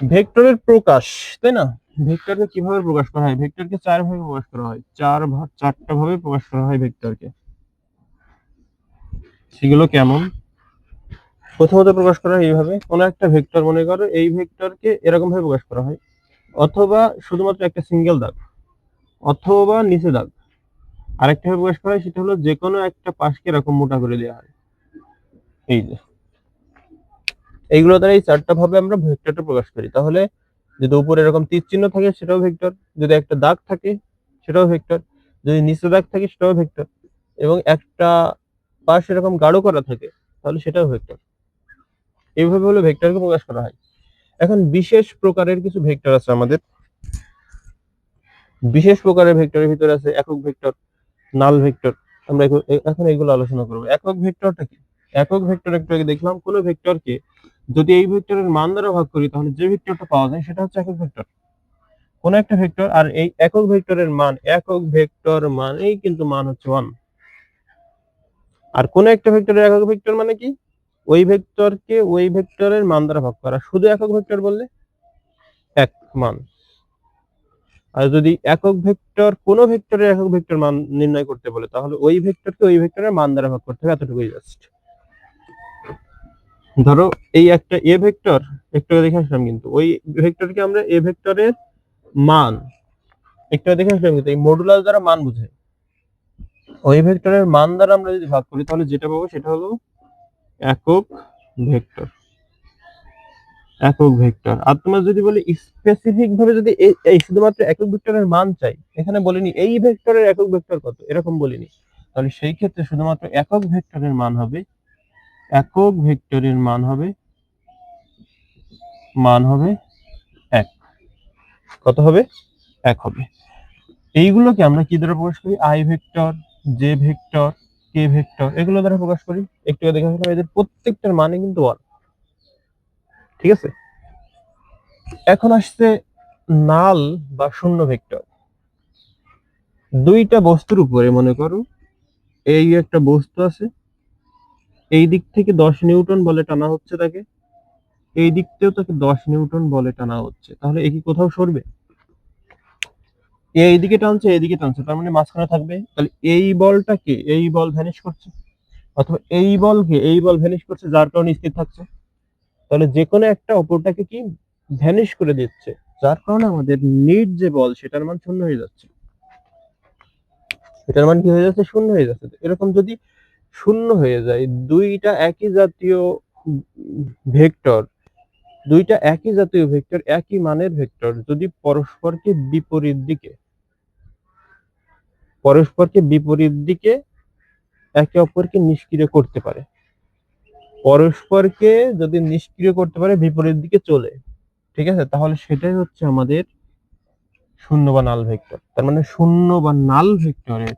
ভেক্টরের প্রকাশ তাই না? ভেক্টরকে কীভাবে প্রকাশ করা হয়? ভেক্টরকে চার ভাবে প্রকাশ করা হয়। চার ভাগ চারটা ভাবে প্রকাশ করা হয় ভেক্টরকে। সেগুলো কেমন? প্রথমত প্রকাশ করা হয় এইভাবে কোনো একটা ভেক্টর মনে করো এই ভেক্টরকে এরকম ভাবে প্রকাশ করা হয় অথবা শুধুমাত্র একটা সিঙ্গেল দাগ অথবা নিচে দাগ। আরেকটা ভাবে প্রকাশ করা হয় সেটা হলো যে কোনো একটা পাশকে এরকম মোটা করে দেওয়া হয়। এই যে। এইগুলো দ্বারা এই চারটা ভাবে আমরা ভেক্টরটা প্রকাশ করি। তাহলে যদি উপরে এরকম তীর চিহ্ন থাকে সেটাও ভেক্টর, যদি একটা দাগ থাকে সেটাও ভেক্টর, যদি নিচে দাগ থাকে সেটাও ভেক্টর, এবং একটা পাশ এরকম গাঢ় করা থাকে তাহলে সেটাও ভেক্টর। এইভাবে হলো ভেক্টরকে প্রকাশ করা হয়। এখন বিশেষ প্রকারের কিছু ভেক্টর আছে আমাদের। বিশেষ প্রকারের ভেক্টরের ভিতরে আছে একক ভেক্টর, নাল ভেক্টর। আমরা এখন- এগুলো আলোচনা করব। একক ভেক্টরটা কি? একক ভেক্টর একটু আগে দেখলাম, কোন ভেক্টরকে যদি এই ভেক্টরের মান দ্বারা ভাগ করি, তাহলে যে ভেক্টরটা পাওয়া যায় সেটা হচ্ছে একক ভেক্টর। কোন একটা ভেক্টর, আর এই একক ভেক্টরের মান, একক ভেক্টর মানেই কিন্তু মান হচ্ছে ওয়ান আর কোন একটা ভেক্টরের একক ভেক্টর মানে কি? ওই ভেক্টরকে ওই ভেক্টরের মান দ্বারা ভাগ করা। শুধু একক ভেক্টর বললে? এক মান। আর যদি একক ভেক্টর কোন ভেক্টরের একক ভেক্টর মান নির্ণয় করতে বলে, তাহলে ওই ভেক্টরকে ওই ভেক্টরের মান দ্বারা ভাগ করতে হবে, এতটুকুই জাস্ট ধরো এই একটা এ ভেক্টর একটু দেখে আসলাম কিন্তু, ওই ভেক্টরকে আমরা এ ভেক্টরের মান, একটু দেখে আসলাম কিন্তু, এই মডুলাস দ্বারা মান বোঝায়। ওই ভেক্টরের মান দ্বারা আমরা যদি ভাগ করি, তাহলে যেটা পাবো সেটা হলো একক ভেক্টর। একক ভেক্টর। আর তোমার যদি বলি স্পেসিফিক ভাবে যদি এই- এই শুধুমাত্র একক ভেক্টরের মান চাই, এখানে বলিনি এই ভেক্টরের একক ভেক্টর কত, এরকম বলিনি। তাহলে সেই ক্ষেত্রে শুধুমাত্র একক ভেক্টরের মান হবে একক ভেক্টরের মান হবে মান হবে এক। কত হবে? এক হবে। এইগুলোকে আমরা কি দ্বারা প্রকাশ করি? I vector, J vector, K vector, এগুলো দ্বারা প্রকাশ করি। একটু দেখা গেলাম এদের প্রত্যেকটার মানে কিন্তু ওয়ান ঠিক আছে? এখন আসছে নাল বা শূন্য ভেক্টর। দুইটা বস্তুর উপরে মনে করো, এই একটা বস্তু আছে এই দিক থেকে দশ নিউটন বলে টানা হচ্ছে তাকে। এই দিক থেকেও তাকে দশ নিউটন বলে টানা হচ্ছে। তাহলে এ কি কোথাও সরবে? এইদিকে টানছে এইদিকে টানছে। তার মানে মাঝখানে থাকবে। তাহলে এই বলটাকে এই বল ভ্যানিশ করছে। অথবা এই বলকে এই বল ভ্যানিশ করছে, যার কারণে স্থির থাকছে। তাহলে যে কোনো একটা অপরটাকে কি ভ্যানিশ করে দিচ্ছে? যার কারণে আমাদের নিট যে বল, সেটার মান শূন্য হয়ে যাচ্ছে। এটার মান কি হয়ে যাচ্ছে? শূন্য হয়ে যাচ্ছে। এরকম যদি শূন্য হয়ে যায়। দুইটা একই জাতীয় ভেক্টর, দুইটা একই জাতীয় ভেক্টর, একই মানের ভেক্টর যদি পরস্পরকে বিপরীত দিকে, পরস্পরকে বিপরীত দিকে একে অপরকে নিষ্ক্রিয় করতে পারে। পরস্পরকে যদি নিষ্ক্রিয় করতে পারে, বিপরীত দিকে চলে, ঠিক আছে? তাহলে সেটাই হচ্ছে আমাদের শূন্য বা নাল ভেক্টর। তার মানে শূন্য বা নাল ভেক্টরের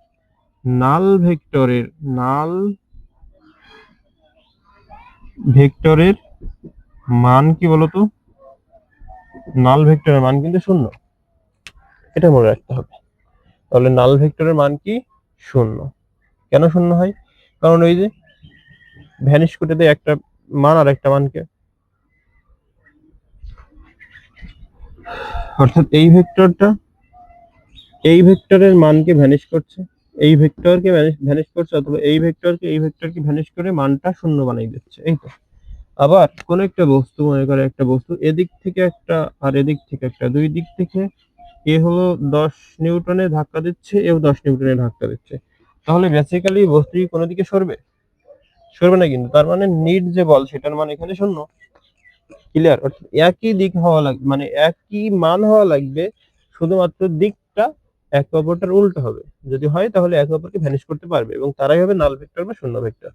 নাল ভেক্টরের নাল ভেক্টরের মান কি বলতো? নাল ভেক্টরের মান কিন্তু শূন্য। এটা মনে রাখতে হবে। তাহলে নাল ভেক্টরের মান কি? শূন্য। কেন শূন্য হয়? কারণ ওই যে ভ্যানিশ করে দেয় একটা মান আর একটা মানকে। অর্থাৎ এই ভেক্টরটা, এই ভেক্টরের মানকে ভ্যানিশ করছে। এই ভেক্টরকে ভ্যানিশ করছে অথবা এই ভেক্টরকে এই ভেক্টরকে ভ্যানিশ করে মানটা শূন্য বানিয়ে দিচ্ছে, এই তো। আবার কোন একটা বস্তু মনে করে একটা বস্তু, এদিক থেকে একটা আর এদিক থেকে একটা, দুই দিক থেকে এ হলো দশ নিউটনে ধাক্কা দিচ্ছে, এও দশ নিউটনে ধাক্কা দিচ্ছে। তাহলে বেসিক্যালি বস্তু কি কোনো দিকে সরবে? সরবে না কিন্তু, তার মানে নিট যে বল, সেটার মান এখানে শূন্য। ক্লিয়ার অর্থাৎ একই দিক হওয়া লাগবে মানে একই মান হওয়া লাগবে, শুধুমাত্র দিকটা এক অপরটার উল্টো হবে। যদি হয় তাহলে একে অপরকে ভ্যানিশ করতে পারবে এবং তারাই হবে নাল ভেক্টর বা শূন্য ভেক্টর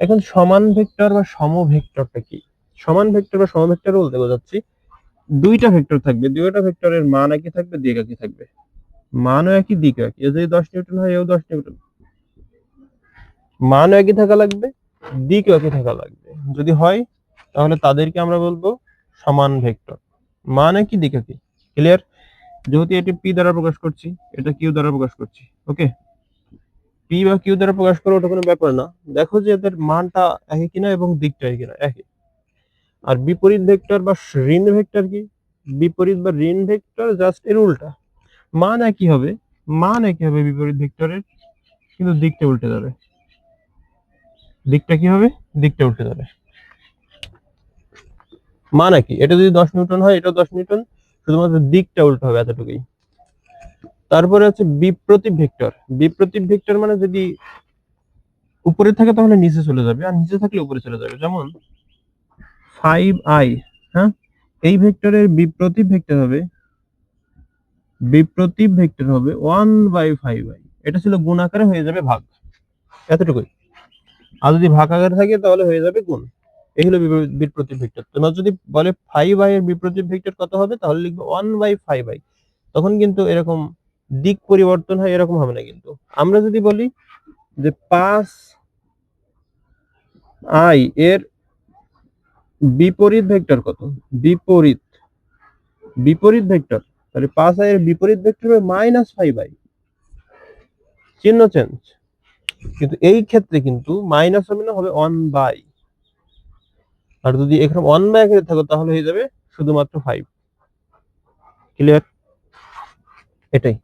এখন সমান ভেক্টর বা সম ভেক্টরটা কি? সমান ভেক্টর বা সম ভেক্টর বলতে বোঝাচ্ছি, দুইটা ভেক্টর থাকবে। দুইটা ভেক্টরের মান একই থাকবে, দিক একই থাকবে। মানও একই দিক একই। এ যদি দশ নিউটন হয়, এও দশ নিউটন মানও একই থাকা লাগবে, দিকও একই থাকা লাগবে। যদি হয়, তাহলে তাদেরকে আমরা বলব সমান ভেক্টর মান একই, দিক একই। ক্লিয়ার যেহেতু এটি পি দ্বারা প্রকাশ করছি, এটা কিউ দ্বারা প্রকাশ করছি ওকে পি বা কিউ দ্বারা প্রকাশ করা ওটা কোনো ব্যাপার না। দেখো যে এদের মানটা একই কিনা এবং দিকটা একই কিনা, একই। আর বিপরীত ভেক্টর বা ঋণ ভেক্টর কি? বিপরীত বা ঋণ ভেক্টর জাস্ট এর উল্টা। মান একই হবে, মান একই হবে বিপরীত ভেক্টরের, কিন্তু দিকটা উল্টে যাবে দিকটা কি হবে? দিকটা উল্টে যাবে মান একই। এটা যদি দশ নিউটন হয় এটা দশ নিউটন। শুধুমাত্র দিকটা উল্টো হবে এতটুকুই। তারপরে হচ্ছে বিপ্রতীপ ভেক্টর। বিপ্রতীপ ভেক্টর মানে যদি উপরে থাকে তাহলে নিচে চলে যাবে, আর নিচে থাকলে উপরে চলে যাবে। যেমন ফাইভ আই হ্যাঁ? এই ভেক্টরের বিপ্রতীপ ভেক্টর হবে, বিপ্রতীপ ভেক্টর হবে ওয়ান বাই ফাইভ আই এটা ছিল গুণ আকারে হয়ে যাবে ভাগ, এতটুকুই। আর যদি ভাগ আকারে থাকে তাহলে হয়ে যাবে গুণ। এই হলো বিপরীত- ভেক্টর। তোমার যদি বলে ফাইভ আই এর বিপরীত ভেক্টর কত হবে, তাহলে লিখবে ওয়ান বাই ফাইভ আই তখন কিন্তু এরকম দিক পরিবর্তন হয়, এরকম হবে না কিন্তু। আমরা যদি বলি যে পাঁচ আই এর বিপরীত ভেক্টর কত? বিপরীত। বিপরীত ভেক্টর। তাহলে পাঁচ আই এর বিপরীত ভেক্টর হবে মাইনাস ফাইভ আই চিহ্ন চেঞ্জ কিন্তু এই ক্ষেত্রে কিন্তু মাইনাস হবে না হবে ওয়ান বাই আর যদি এখানে ওয়ান বাই আকারে থাকো তাহলে হয়ে যাবে শুধুমাত্র ফাইভ ক্লিয়ার এটাই।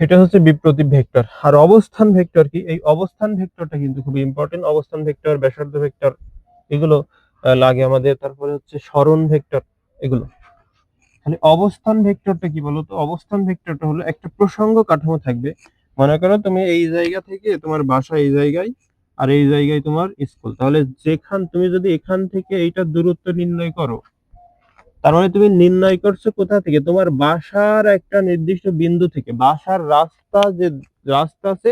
এটা হচ্ছে বিপ্রতীপ ভেক্টর। আর অবস্থান ভেক্টর কি? এই অবস্থান ভেক্টরটা কিন্তু খুব ইম্পর্টেন্ট অবস্থান ভেক্টর, ব্যাসার্ধ ভেক্টর, এগুলো লাগে আমাদের। তারপরে হচ্ছে স্মরণ ভেক্টর, এগুলো। তাহলে অবস্থান ভেক্টরটা কি বলতো অবস্থান ভেক্টরটা হলো একটা প্রসঙ্গ কাঠামো থাকবে। মনে করো তুমি এই জায়গা থেকে তোমার বাসা এই জায়গায় আর এই জায়গায় তোমার স্কুল। তাহলে যেখান, তুমি যদি এখান থেকে এইটার দূরত্ব নির্ণয় করো, তার মানে তুমি নির্ণয় করছ কোথা থেকে? তোমার বাসার একটা নির্দিষ্ট বিন্দু থেকে। বাসার রাস্তা যে, রাস্তা আছে,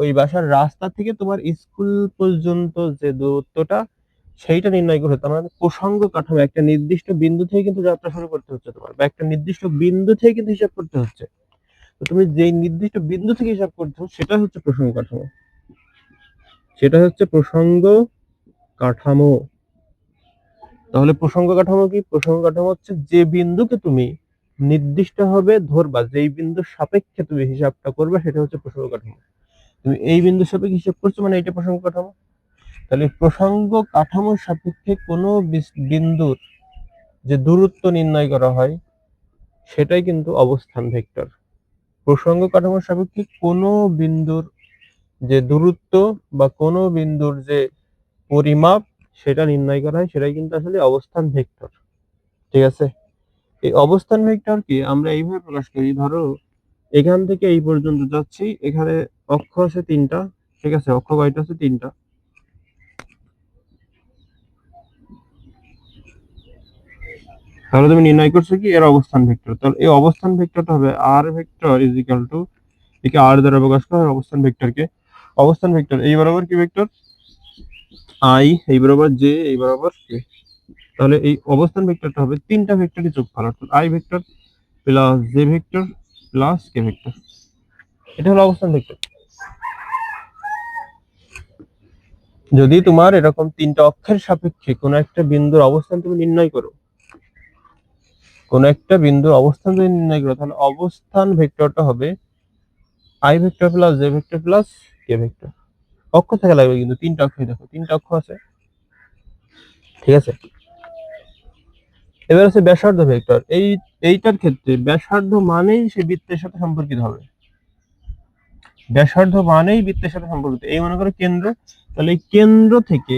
ওই বাসার রাস্তা থেকে তোমার স্কুল পর্যন্ত যে দূরত্বটা, সেইটা নির্ণয় করতে তার মানে প্রসঙ্গ কাঠামো, একটা নির্দিষ্ট বিন্দু থেকে কিন্তু যাত্রা শুরু করতে হচ্ছে তোমার, বা একটা নির্দিষ্ট বিন্দু থেকে কিন্তু হিসাব করতে হচ্ছে। তো তুমি যেই নির্দিষ্ট বিন্দু থেকে হিসাব করছ সেটা হচ্ছে প্রসঙ্গ কাঠামো। সেটা হচ্ছে প্রসঙ্গ কাঠামো। তাহলে প্রসঙ্গ কাঠামো কি? প্রসঙ্গ কাঠামো হচ্ছে যে বিন্দুকে তুমি নির্দিষ্ট হবে ধরবা, যেই বিন্দুর সাপেক্ষে তুমি হিসাবটা করবে, সেটা হচ্ছে প্রসঙ্গ কাঠামো। তুমি এই বিন্দুর সাপেক্ষে হিসাব করছ মানে এটা প্রসঙ্গ কাঠামো। তাহলে প্রসঙ্গ কাঠামোর সাপেক্ষে কোনো বিন্দুর যে দূরত্ব নির্ণয় করা হয়, সেটাই কিন্তু অবস্থান ভেক্টর। প্রসঙ্গ কাঠামোর সাপেক্ষে কোনো বিন্দুর যে দূরত্ব বা কোনো বিন্দুর যে পরিমাপ সেটা নির্ণয় করা হয়, সেটাই কিন্তু আসলে অবস্থান ভেক্টর। ঠিক আছে? এই অবস্থান ভেক্টর কি? আমরা এইভাবে প্রকাশ করি, ধরো এখান থেকে এই পর্যন্ত যাচ্ছি, এখানে অক্ষ আছে তিনটা, ঠিক আছে? অক্ষ কয়টা আছে? তিনটা। তাহলে তুমি নির্ণয় করছ কি? এর অবস্থান ভেক্টর। তাহলে এই অবস্থান ভেক্টরটা হবে R vector is equal to একে আর দ্বারা প্রকাশ করা হয় অবস্থান ভেক্টরকে। অবস্থান ভেক্টর, এই বরাবর কি ভেক্টর? আই, এই বরাবর জে, এই বরাবর কে। তাহলে এই অবস্থান ভেক্টরটা হবে তিনটা ভেক্টরই যোগফল, অর্থাৎ I vector plus J vector plus K vector. এটা হলো অবস্থান ভেক্টর। যদি তোমার এরকম তিনটা অক্ষের সাপেক্ষে কোনো একটা বিন্দুর অবস্থান তুমি নির্ণয় করো, কোন একটা বিন্দুর অবস্থান যদি নির্ণয় করো, তাহলে অবস্থান ভেক্টরটা হবে I vector plus J vector plus K vector অক্ষ থাকা লাগবে কিন্তু, তিনটা অক্ষ দেখো, তিনটা আছে। ঠিক আছে? এবার আছে ব্যাসার্ধ ভেক্টর। এই, এইটার ক্ষেত্রে ব্যাসার্ধ মানেই সে বৃত্তের সাথে সম্পর্কিত হবে। ব্যাসার্ধ মানেই বৃত্তের সাথে সম্পর্কিত। এই মনে করো কেন্দ্র, তাহলে এই কেন্দ্র থেকে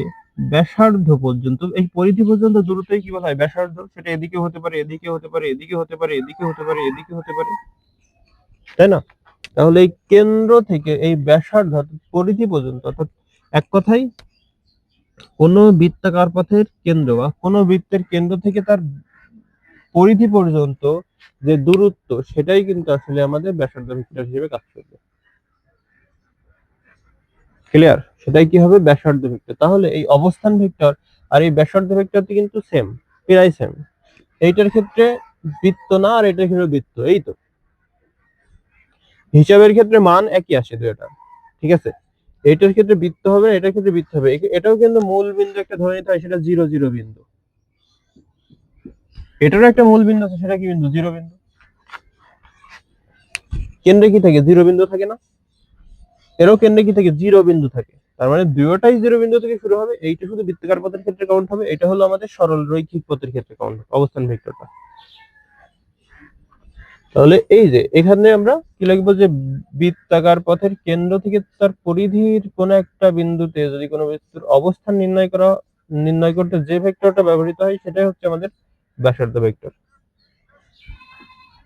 ব্যাসার্ধ পর্যন্ত, এই পরিধি পর্যন্ত দূরত্বই কি বলা হয়? ব্যাসার্ধ, সেটা এদিকে হতে পারে এদিকে হতে পারে এদিকে হতে পারে এদিকে হতে পারে এদিকে হতে পারে। তাই না? তাহলে এই কেন্দ্র থেকে এই ব্যাসার্ধ পরিধি পর্যন্ত, অর্থাৎ এক কথাই কোন বৃত্তাকার পথের কেন্দ্র বা কোন বৃত্তের কেন্দ্র থেকে তার পরিধি পর্যন্ত যে দূরত্ব, সেটাই কিন্তু আসলে আমাদের ব্যাসার্ধ ভেক্টর হিসেবে কাজ করবে। ক্লিয়ার সেটাই কি হবে? ব্যাসার্ধ ভেক্টর। তাহলে এই অবস্থান ভেক্টর আর এই ব্যাসার্ধ ভেক্টরটি কিন্তু সেম প্রায় সেম এইটার ক্ষেত্রে বৃত্ত না আর এটার ক্ষেত্রে বৃত্ত, এই তো। হিসাবের ক্ষেত্রে মান একই আসে দুটা ঠিক আছে? এটার ক্ষেত্রে বৃত্ত হবে এটার ক্ষেত্রে বৃত্ত হবে? এটাও কিন্তু মূল বিন্দু একটা ধরে নিতে হয়, সেটা জিরো জিরো বিন্দু। এটারও একটা মূল বিন্দু আছে, সেটা কি বিন্দু? জিরো বিন্দু। কেন্দ্রে কি থাকে? জিরো বিন্দু থাকে না। এরও কেন্দ্রে কি থাকে? জিরো বিন্দু থাকে। তার মানে দুয়োটাই জিরো বিন্দু থেকে শুরু হবে। এইটা শুধু বৃত্তাকার পথের ক্ষেত্রে কাউন্ট হবে। এটা হলো আমাদের সরল রৈখিক পথের ক্ষেত্রে কাউন্ট অবস্থান ভেক্টরটা। তাহলে এই যে, এখানে আমরা কি লিখব যে বৃত্তাকার পথের কেন্দ্র থেকে তার পরিধির কোন একটা বিন্দুতে যদি কোনো বস্তুর অবস্থান নির্ণয় করা, নির্ণয় করতে যে ভেক্টরটা ব্যবহৃত হয় সেটাই হচ্ছে আমাদের ব্যাসার্ধ ভেক্টর।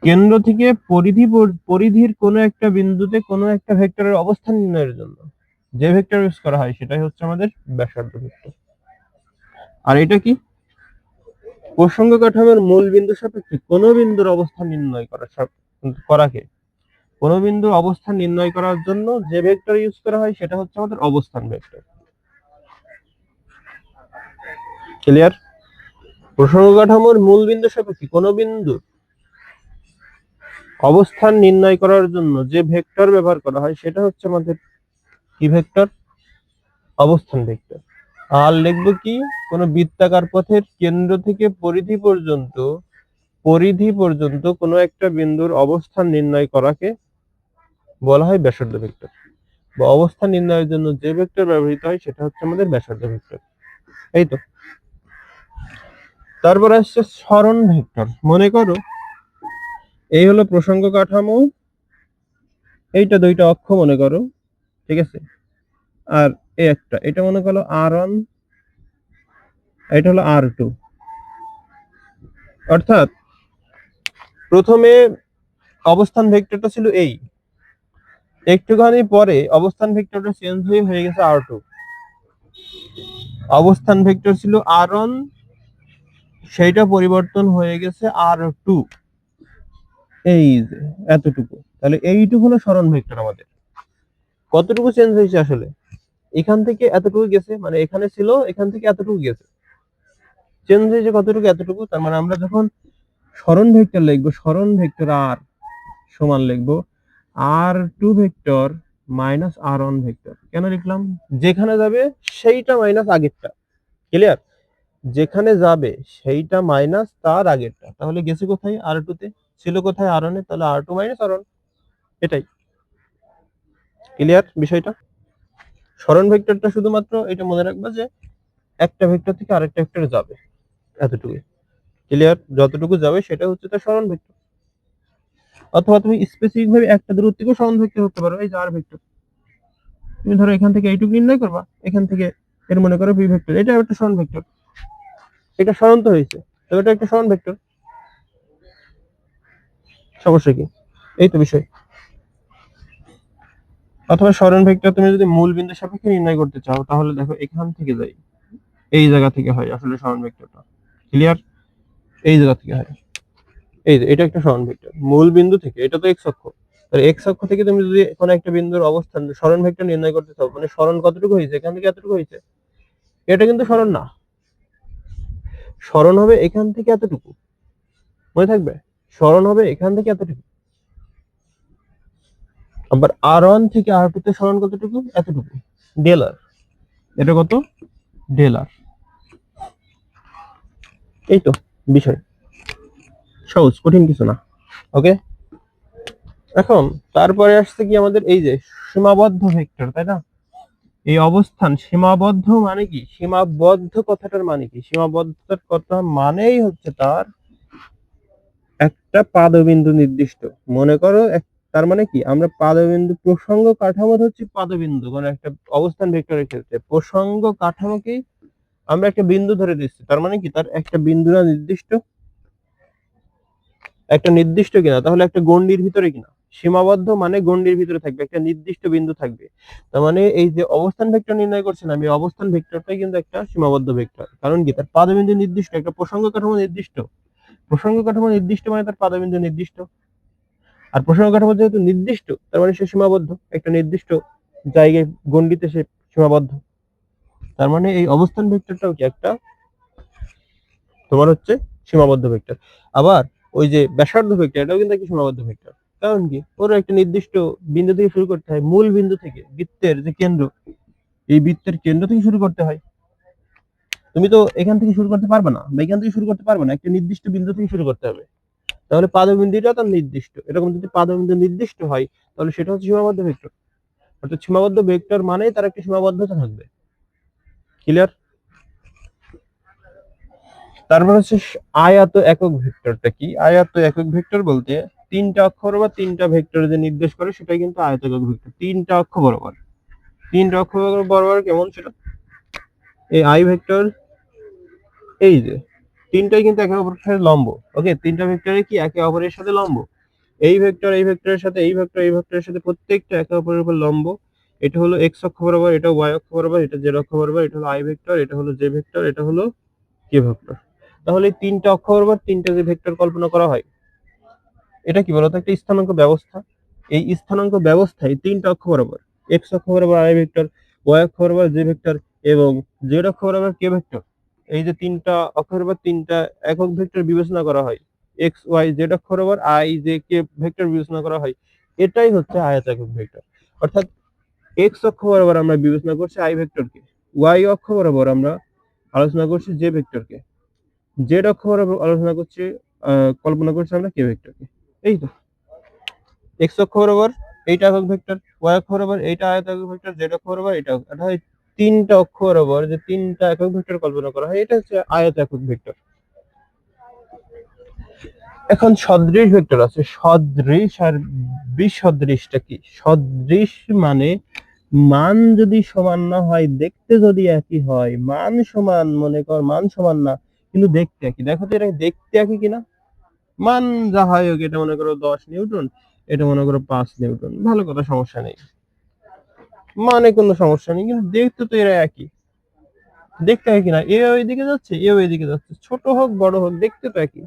কেন্দ্র থেকে পরিধি পরিধির কোনো একটা বিন্দুতে কোনো একটা ভেক্টরের অবস্থান নির্ণয়ের জন্য যে ভেক্টর ইউজ করা হয় সেটাই হচ্ছে আমাদের ব্যাসার্ধ ভেক্টর। আর এটা কি? প্রসঙ্গ কাঠামোর মূল বিন্দু সাপেক্ষে কোনো বিন্দুর অবস্থান নির্ণয় করা করাকে। কোনো বিন্দুর অবস্থান নির্ণয় করার জন্য যে ভেক্টর ইউজ করা হয় সেটা হচ্ছে আমাদের অবস্থান ভেক্টর। ক্লিয়ার প্রসঙ্গ কাঠামোর মূল বিন্দু সাপেক্ষে কোনো বিন্দুর অবস্থান নির্ণয় করার জন্য যে ভেক্টর ব্যবহার করা হয় সেটা হচ্ছে আমাদের কি ভেক্টর? অবস্থান ভেক্টর। আর লিখব কি? কোনো বৃত্তাকার পথের কেন্দ্র থেকে পরিধি পর্যন্ত পরিধি পর্যন্ত কোনো একটা বিন্দুর অবস্থান নির্ণয় করাকে বলা হয় ব্যাসার্ধ ভেক্টর। বা অবস্থান নির্ণয়ের জন্য যে ভেক্টর ব্যবহৃত হয় সেটা হচ্ছে আমাদের ব্যাসার্ধ ভেক্টর। এই তো। তারপর আসছে সরণ ভেক্টর। মনে করো, এই হলো প্রসঙ্গ কাঠামো। এইটা দুইটা অক্ষ মনে করো, ঠিক আছে? আর এই একটা, এটা মনে করো আর ওয়ান এটা হলো আর টু অর্থাৎ প্রথমে অবস্থান ভেক্টরটা ছিল এই। একটুখানি পরে অবস্থান ভেক্টরটা চেঞ্জ হয়ে হয়ে গেছে আর টু অবস্থান ভেক্টর ছিল আর ওয়ান সেইটা পরিবর্তন হয়ে গেছে আর টু এই এতটুকু। তাহলে এইটুকু হলো সরণ ভেক্টর আমাদের। কতটুকু চেঞ্জ হয়েছে আসলে? এখান থেকে এতটুকু গেছে মানে এখানে ছিল, এখান থেকে এতটুকু গেছে। চেঞ্জ হয়েছে কতটুকু, এতটুকু, তার মানে আমরা যখন সরণ ভেক্টর লিখব সরণ ভেক্টর আর সমান লিখব R two vector minus R one vector. কেন লিখলাম? যেখানে যাবে, সেইটা মাইনাস আগেরটা। ক্লিয়ার যেখানে যাবে, সেইটা মাইনাস তার আগেরটা। তাহলে গেছে কোথায়? আর টুতে ছিল কোথায়? আর ওয়ানে তাহলে R two minus R one এটাই। ক্লিয়ার বিষয়টা? সরণ ভেক্টরটা শুধুমাত্র এটা মনে রাখবা যে একটা ভেক্টর থেকে আরেকটা ভেক্টরে যাবে এতটুকু ক্লিয়ার যতটুকু যাবে সেটা হচ্ছে তার সরণ ভেক্টর। অথবা তুমি স্পেসিফিক ভাবে একটা দূরত্ব থেকেও সরণ ভেক্টর হতে পারো, এই যে আর ভেক্টর। তুমি ধরো এখান থেকে এইটুকু নির্ণয় করবা, এখান থেকে এর মনে করো ভি ভেক্টর, এটা একটা সরণ ভেক্টর। এটা সরণ তো হয়েছে, তবে এটা একটা সরণ ভেক্টর। সমস্যা কি? এই তো বিষয়। অথবা সরণ ভেক্টর তুমি যদি মূল বিন্দু সাপেক্ষে নির্ণয় করতে চাও, তাহলে দেখো এখান থেকে যাই। এই জায়গা থেকে হয় আসলে সরণ ভেক্টরটা। ক্লিয়ার এই জায়গা থেকে হয়। এই যে, এটা একটা সরণ ভেক্টর। মূল বিন্দু থেকে, এটা তো এক্স অক্ষ। তাহলে এক্স অক্ষ থেকে তুমি যদি কোনো একটা বিন্দুর অবস্থান সরণ ভেক্টর নির্ণয় করতে চাও মানে সরণ কতটুকু হয়েছে, এখান থেকে এতটুকু হয়েছে। এটা কিন্তু সরণ না। সরণ হবে এখান থেকে এতটুকু। মনে থাকবে? সরণ হবে এখান থেকে এতটুকু। আবার আর ওয়ান থেকে আর টু তে সরণ কতটুকু? এতটুকু। ডেলার। এটা কত? ডেলার। এই তো বিষয়। সহজ কঠিন কিছু না। ওকে? এখন তারপরে আসছে কি আমাদের এই যে সীমাবদ্ধ ভেক্টর তাই না? এই অবস্থান সীমাবদ্ধ মানে কি? সীমাবদ্ধ কথাটার মানে কি? সীমাবদ্ধতার কথা মানেই হচ্ছে তার একটা পাদবিন্দু নির্দিষ্ট। মনে করো এক- তার মানে কি? আমরা পাদবিন্দু প্রসঙ্গ কাঠামো হচ্ছে পাদবিন্দু মানে একটা অবস্থান ভেক্টরের ক্ষেত্রে। প্রসঙ্গ কাঠামোকেই আমরা একটা বিন্দু ধরে দিচ্ছি। তার মানে কি? তার একটা বিন্দু না নির্দিষ্ট, একটা নির্দিষ্ট কিনা, তাহলে একটা গণ্ডির ভিতরে কিনা? সীমাবদ্ধ মানে গণ্ডির ভিতরে থাকবে, একটা নির্দিষ্ট বিন্দু থাকবে। তার মানে এই যে অবস্থান ভেক্টর নির্ণয় করছেন আমি অবস্থান ভেক্টরটাই কিন্তু একটা সীমাবদ্ধ ভেক্টর। কারণ কি? তার পাদবিন্দু নির্দিষ্ট, একটা প্রসঙ্গ কাঠামো নির্দিষ্ট। প্রসঙ্গ কাঠামো নির্দিষ্ট মানে তার পাদবিন্দু নির্দিষ্ট। আর প্রসঙ্গ কাঠামো যেহেতু নির্দিষ্ট, তার মানে সে সীমাবদ্ধ। একটা নির্দিষ্ট জায়গায় গণ্ডিতে সে সীমাবদ্ধ। তার মানে এই অবস্থান ভেক্টরটাও কি একটা? তোমার হচ্ছে সীমাবদ্ধ ভেক্টর। আবার ওই যে ব্যাসার্ধ ভেক্টর, এটাও কিন্তু একটা সীমাবদ্ধ ভেক্টর। কারণ কি? ওর একটা নির্দিষ্ট বিন্দু থেকে শুরু করতে হয়, মূল বিন্দু থেকে, বৃত্তের যে কেন্দ্র। এই বৃত্তের কেন্দ্র থেকে শুরু করতে হয়। তুমি তো এখান থেকে শুরু করতে পারবে না, বা এখান থেকে শুরু করতে পারবে না, একটা নির্দিষ্ট বিন্দু থেকে শুরু করতে হবে। তাহলে পাদবিন্দুটা তার নির্দিষ্ট। এরকম যদি পাদবিন্দু নির্দিষ্ট হয়, তাহলে সেটা হচ্ছে সীমাবদ্ধ ভেক্টর। অর্থাৎ সীমাবদ্ধ ভেক্টর মানেই তার একটা সীমাবদ্ধতা থাকবে। ক্লিয়ার তারপর হচ্ছে আয়াত একক ভেক্টরটা কি? আয়াত একক ভেক্টর বলতে তিনটা অক্ষর বা তিনটা ভেক্টর যে নির্দেশ করে, সেটাই কিন্তু আয়াত একক ভেক্টর। তিনটা অক্ষ বরাবর। তিনটা অক্ষ বরাবর কেমন সেটা? এই আই ভেক্টর, এই যে তিনটাই কিন্তু একে অপরের সাথে লম্ব ওকে তিনটা ভেক্টরে কি? একে অপরের সাথে লম্ব। এই ভেক্টর এই ভেক্টরের সাথে, এই ভেক্টর এই ভেক্টরের সাথে প্রত্যেকটা একে অপরের উপর লম্ব। এটা হলো এক্স অক্ষ বরাবর, এটা ওয়াই অক্ষ বরাবর, এটা জেড অক্ষ বরাবর, এটা হলো আই ভেক্টর এটা হলো জে ভেক্টর এটা হলো কে ভেক্টর তাহলে এই তিনটা অক্ষ বরাবর তিনটা যে ভেক্টর কল্পনা করা হয়, এটা কি বলতো? একটা স্থানাঙ্ক ব্যবস্থা। এই স্থানাঙ্ক ব্যবস্থায় তিনটা অক্ষ বরাবর এক্স অক্ষ বরাবর আই ভেক্টর ওয়াই অক্ষ বরাবর জে ভেক্টর এবং জেড অক্ষ বরাবর কে ভেক্টর এই যে তিনটা অক্ষ বরাবর তিনটা একক ভেক্টর বিবেচনা করা হয় এক্স ওয়াই জেড অক্ষ বরাবর আই জে কে ভেক্টর বিবেচনা করা হয়, এটাই হচ্ছে আয়াত একক ভেক্টর। অর্থাৎ এক্স অক্ষ বরাবর আমরা বিবেচনা করছি আই ভেক্টরকে ওয়াই অক্ষ বরাবর আমরা আলোচনা করছি জে ভেক্টরকে জেড অক্ষ বরাবর আলোচনা করছি কল্পনা করছি আমরা কে ভেক্টরকে, এই তো। এক্স অক্ষ বরাবর এইটা একক ভেক্টর ওয়াই অক্ষ বরাবর এইটা আয়ত একক ভেক্টর জেড অক্ষ বরাবর এটা এই তিনটা অক্ষ বরাবর যে তিনটা একক ভেক্টর কল্পনা করা হয়, এটা হচ্ছে আয়ত একক ভেক্টর। এখন সদৃশ ভেক্টর আছে। সদৃশ আর বিসদৃশটা কি? সদৃশ মানে মান যদি সমান না হয়, দেখতে যদি একই হয়, মান সমান, মনে কর মান সমান না, কিন্তু দেখতে একই। দেখো তো এটা দেখতে একই কিনা? মান যা হয় হোক, এটা মনে করো দশ নিউটন, এটা মনে করো পাঁচ নিউটন। ভালো কথা, সমস্যা নেই। মানে কোনো সমস্যা নেই, কিন্তু দেখতে তো এরা একই। দেখতে একই না এ ওইদিকে যাচ্ছে এ ওইদিকে যাচ্ছে, ছোট হোক, বড় হোক, দেখতে তো একই।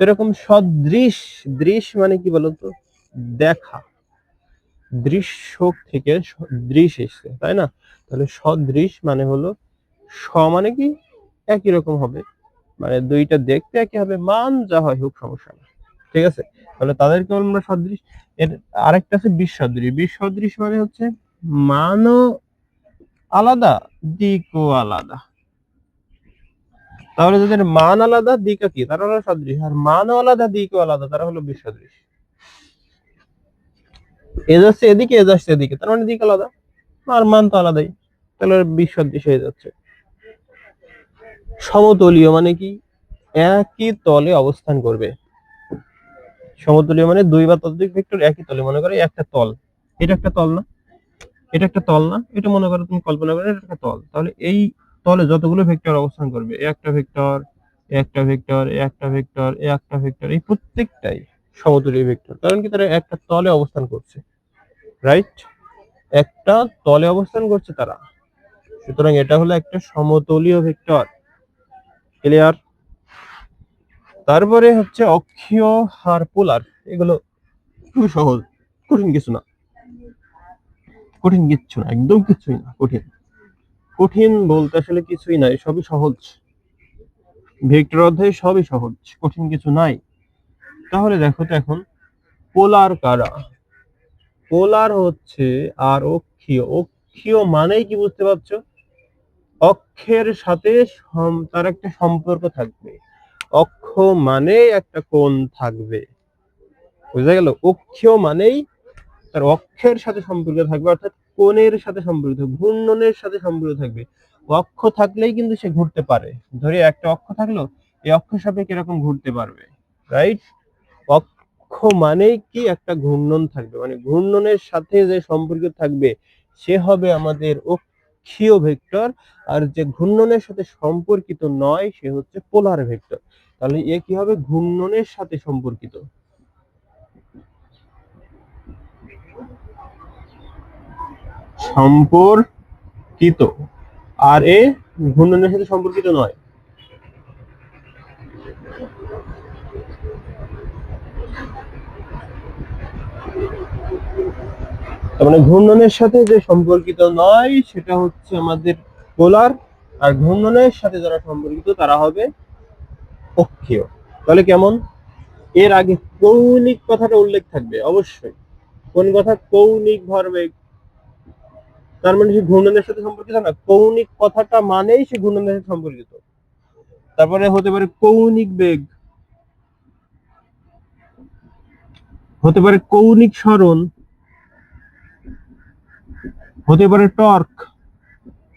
এরকম সদৃশ, দৃশ মানে কি বলতো? দেখা। দৃশ্য থেকে দৃশ এসছে, তাই না? তাহলে সদৃশ মানে হলো স মানে কি? একই রকম হবে। মানে দুইটা দেখতে একই হবে, মান যা হয় হোক, সমস্যা না। ঠিক আছে? তাহলে তাদেরকে আমরা সদৃশ। এর আরেকটা আছে বিসদৃশ। বিসদৃশ মানে হচ্ছে মানও আলাদা, দিকও আলাদা। তাহলে যাদের মান আলাদা, দিক কি? তারা হলো সদৃশ। আর মানও আলাদা, দিকও আলাদা, তারা হলো বিসদৃশ। এ যাচ্ছে এদিকে এ যাচ্ছে এদিকে। তার মানে দিক আলাদা। আর মান তো আলাদাই। তাহলে বিসদৃশ হয়ে যাচ্ছে। সমতলীয় মানে কি? একই তলে অবস্থান করবে। সমতলীয় মানে দুই বা ততোধিক ভেক্টর একই তলে। মনে করে একটা তল। এটা একটা তল না? এটা একটা তল না, এটা মনে করো তুমি কল্পনা করো, এটা একটা তল। তাহলে এই তলে যতগুলো ভেক্টর অবস্থান করবে একটা ভেক্টর একটা ভেক্টর একটা ভেক্টর একটা ভেক্টর, এই প্রত্যেকটাই সমতলীয় ভেক্টর। কারণ কি তারা একটা তলে অবস্থান করছে রাইট একটা তলে অবস্থান করছে তারা। সুতরাং এটা হলো একটা সমতলীয় ভেক্টর। ক্লিয়ার তারপরে হচ্ছে অক্ষীয় আর পোলার এগুলো খুবই সহজ, কঠিন কিছু না। কঠিন কিচ্ছু না, একদম কিছুই না, কঠিন। কঠিন বলতে আসলে কিছুই নাই, সবই সহজ। ভেক্টর অধ্যায়ে সবই সহজ, কঠিন কিছু নাই। তাহলে দেখো তো এখন, পোলার কারা? পোলার হচ্ছে আর অক্ষীয়। অক্ষীয় মানেই কি বুঝতে পারছ? অক্ষের সাথে তার একটা সম্পর্ক থাকবে। অক্ষ মানে একটা কোণ থাকবে। বুঝা গেল? অক্ষীয় মানেই তার অক্ষের সাথে সম্পর্ক থাকবে, অর্থাৎ কোণের সাথে সম্পর্ক থাকবে ঘূর্ণনের সাথে সম্পর্ক থাকবে। অক্ষ থাকলেই কিন্তু সে ঘুরতে পারে। ধরে একটা অক্ষ থাকল, এই অক্ষ সাপেক্ষে এরকম ঘুরতে পারবে রাইট অক্ষ মানেই কি? একটা ঘূর্ণন থাকবে। মানে ঘূর্ণনের সাথে যে সম্পর্ক থাকবে, সে হবে আমাদের অক্ষীয় ভেক্টর, আর যে ঘূর্ণনের সাথে সম্পর্কিত নয়, সে হচ্ছে পোলার ভেক্টর। তাহলে এ কি হবে? ঘূর্ণনের সাথে সম্পর্কিত। সম্পর্কিত। আর এ ঘূর্ণনের সাথে সম্পর্কিত নয়। মানে ঘূর্ণনের সাথে যে সম্পর্কিত নয়, সেটা হচ্ছে আমাদের পোলার। আর ঘূর্ণনের সাথে যারা সম্পর্কিত, তারা হবে অক্ষীয়। তাহলে কেমন? এর আগে কৌণিক কথাটা উল্লেখ থাকবে, অবশ্যই। কোন কথা? কৌণিক ভরবেগ। তার মানে সে ঘূর্ণনের সাথে সম্পর্কিত না, কৌণিক কথাটা মানেই সে ঘূর্ণনের সাথে সম্পর্কিত। তারপরে হতে পারে কৌণিক বেগ। হতে পারে কৌণিক সরণ। হতে পারে টর্ক।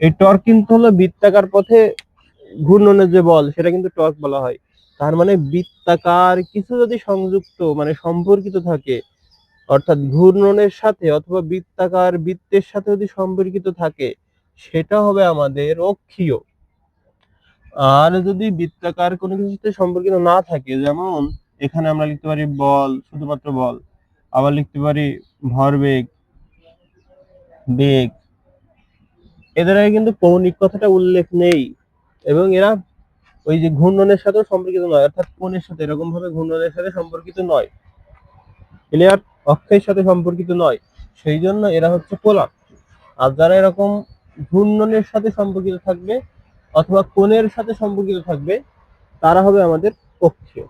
এই টর্ক কিন্তু হলো বৃত্তাকার পথে ঘূর্ণনের যে বল, সেটা কিন্তু টর্ক বলা হয়। তার মানে বৃত্তাকার কিছু যদি সংযুক্ত মানে সম্পর্কিত থাকে অর্থাৎ ঘূর্ণনের সাথে অথবা বৃত্তাকার বৃত্তের সাথে যদি সম্পর্কিত থাকে, সেটা হবে আমাদের অক্ষীয়। আর যদি বৃত্তাকার কোনো কিছুতে সম্পর্কিত না থাকে, যেমন এখানে আমরা লিখতে পারি বল, শুধুমাত্র বল, আবার লিখতে পারি ভরবেগ বেগ এদের আগে কিন্তু কৌণিক কথাটা উল্লেখ নেই, এবং এরা ওই যে ঘূর্ণনের সাথেও সম্পর্কিত নয়, অর্থাৎ কোণের সাথে এরকম ভাবে ঘূর্ণনের সাথে সম্পর্কিত নয়। ক্লিয়ার অক্ষের সাথে সম্পর্কিত নয়। সেই জন্য এরা হচ্ছে পোলার আর যারা এরকম ঘূর্ণনের সাথে সম্পর্কিত থাকবে অথবা কোণের সাথে সম্পর্কিত থাকবে, তারা হবে আমাদের অক্ষীয়।